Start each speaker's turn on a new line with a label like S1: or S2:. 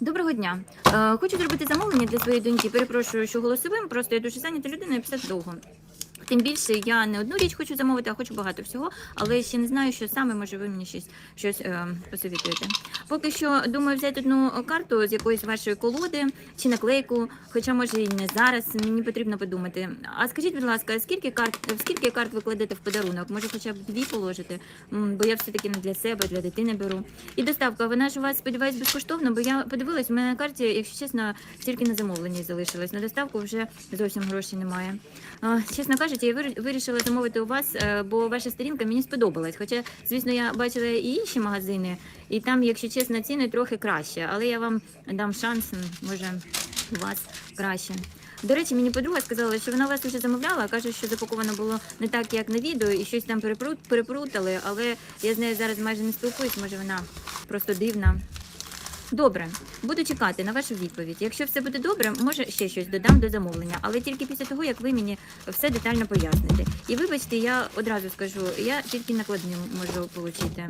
S1: Доброго дня. Е, хочу зробити замовлення для своєї доньки. Перепрошую, що голосовим, просто я дуже зайнята людина і писати довго. Тим більше я не одну річ хочу замовити, а хочу багато всього, але ще не знаю, що саме може ви мені щось, щось е, посовітуєте. Поки що думаю взяти одну карту з якоїсь вашої колоди чи наклейку, хоча може і не зараз. Мені потрібно подумати. А скажіть, будь ласка, скільки карт, скільки карт ви кладете в подарунок? Може, хоча б дві положити? Бо я все таки не для себе, для дитини беру. І доставка, вона ж у вас сподіваюсь безкоштовно, бо я подивилась, у мене на карті, якщо чесно, тільки на замовлення залишилось. На доставку вже зовсім грошей немає. Чесно кажучи, я вирішила замовити у вас, е, бо ваша сторінка мені сподобалась. Хоча, звісно, я бачила і інші магазини, і там, якщо чесно, ціни трохи краще. Але я вам дам шанс, може, у вас краще. До речі, мені подруга сказала, що вона вас вже замовляла, каже, що запаковано було не так, як на відео, і щось там перепрут- переплутали, але я з нею зараз майже не спілкуюсь, може вона просто дивна. Добре, буду чекати на вашу відповідь. Якщо все буде добре, може ще щось додам до замовлення, але тільки після того, як ви мені все детально поясните. І вибачте, я одразу скажу, я тільки накладні можу отримати.